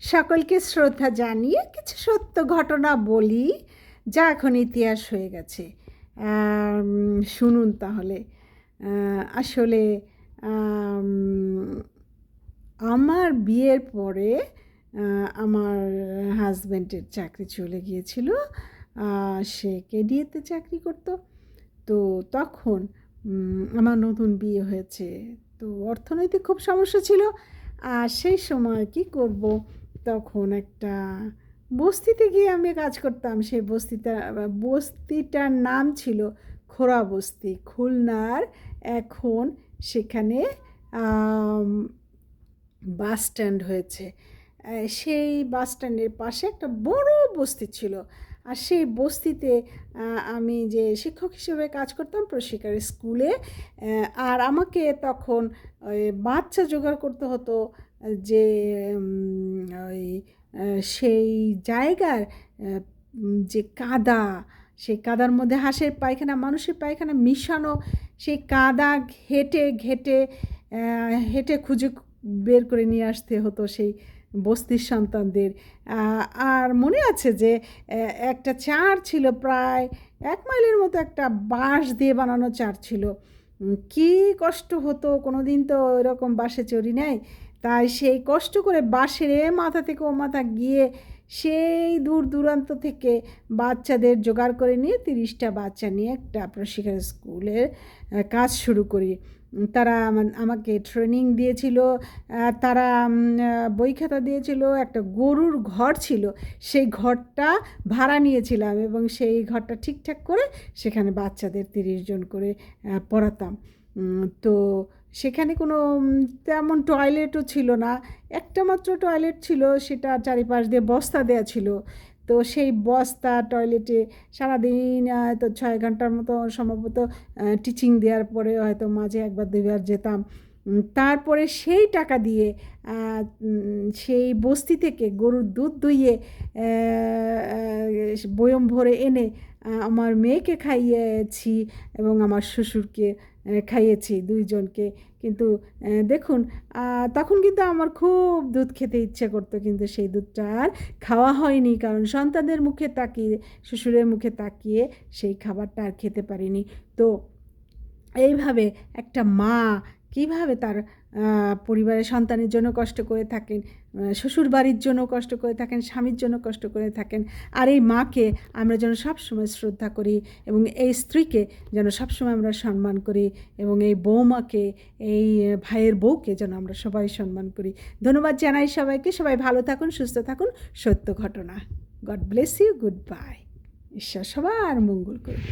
সকলকে শ্রদ্ধা জানিয়ে কিছু সত্য ঘটনা বলি, যা এখন ইতিহাস হয়ে গেছে। শুনুন তাহলে। আসলে আমার বিয়ের পরে আমার হাজব্যান্ডের চাকরি চলে গিয়েছিল। সে কেডিএতে চাকরি করতো। তো তখন আমার নতুন বিয়ে হয়েছে। তো অর্থনৈতিক খুব সমস্যা ছিল। আর সেই সময় কি করব? তখন একটা বস্তিতে গিয়ে আমি কাজ করতাম। সেই বস্তিটা, বস্তিটার নাম ছিল খোরা বস্তি। খুলনার এখন সেখানে বাস স্ট্যান্ড হয়েছে। সেই বাস স্ট্যান্ডের পাশে একটা বড় বস্তি ছিল। আর সেই বস্তিতে আমি যে শিক্ষক হিসেবে কাজ করতাম প্রশিকারের স্কুলে আর আমাকে তখন বাচ্চা জোগাড় করতে হতো যে ওই সেই জায়গার যে কাদা, সেই কাদার মধ্যে হাঁসের পায়খানা, মানুষের পায়খানা মিশানো, সেই কাদা ঘেটে ঘেটে হেঁটে খুঁজে বের করে নিয়ে আসতে হতো সেই বস্তির সন্তানদের। আর মনে আছে যে একটা চার ছিল প্রায় এক মাইলের মতো একটা বাঁশ দিয়ে বানানো চার ছিল। কী কষ্ট হতো কোনো দিন তো এরকম বাসে চড়ি নাই। তাই সেই কষ্ট করে বাসের এ মাথা থেকে ও মাথা গিয়ে সেই দূর দূরান্ত থেকে বাচ্চাদের জোগাড় করে নিয়ে তিরিশটা বাচ্চা নিয়ে একটা প্রশিক্ষণ স্কুলে আহ, কাজ শুরু করি। তারা আমাকে ট্রেনিং দিয়েছিল তারা বই খাতা দিয়েছিল, একটা গরুর ঘর ছিল, সেই ঘরটা ভাড়া নিয়েছিলাম এবং সেই ঘরটা ঠিকঠাক করে সেখানে বাচ্চাদের তিরিশ জন করে পড়াতাম। তো সেখানে কোনো তেমন টয়লেটও ছিল না। একটা মাত্র টয়লেট ছিল, সেটা চারিপাশ দিয়ে বস্তা দেওয়া ছিল। তো সেই বস্তা টয়লেটে সারাদিন হয়তো ছয় ঘণ্টার মতো সম্ভবত টিচিং দেওয়ার পরে হয়তো মাঝে একবার দুইবার যেতাম। তারপরে সেই টাকা দিয়ে সেই বস্তি থেকে গরুর দুধ দুইয়ে বয়ম ভরে এনে আমার মেয়েকে খাইয়েছি এবং আমার শ্বশুরকে খাইয়েছি দুইজনকে। কিন্তু দেখুন তখন কিন্তু আমার খুব দুধ খেতে ইচ্ছে করতো, কিন্তু সেই দুধটা আর খাওয়া হয়নি। কারণ সন্তানদের মুখে তাকিয়ে, শ্বশুরের মুখে তাকিয়ে সেই খাবারটা আর খেতে পারিনি। তো, এইভাবে একটা মা কীভাবে তার পরিবারের সন্তানের জন্য কষ্ট করে থাকেন শ্বশুর বাড়ির জন্য কষ্ট করে থাকেন, স্বামীর জন্য কষ্ট করে থাকেন, আর এই মাকে আমরা যেন সবসময় শ্রদ্ধা করি এবং এই স্ত্রীকে যেন সবসময় আমরা সম্মান করি এবং এই বৌমাকে, এই ভাইয়ের বউকে যেন আমরা সবাই সম্মান করি। ধন্যবাদ জানাই সবাইকে, সবাই ভালো থাকুন, সুস্থ থাকুন। সত্য ঘটনা। God bless you good bye ঈশ্বর সবার মঙ্গল করুন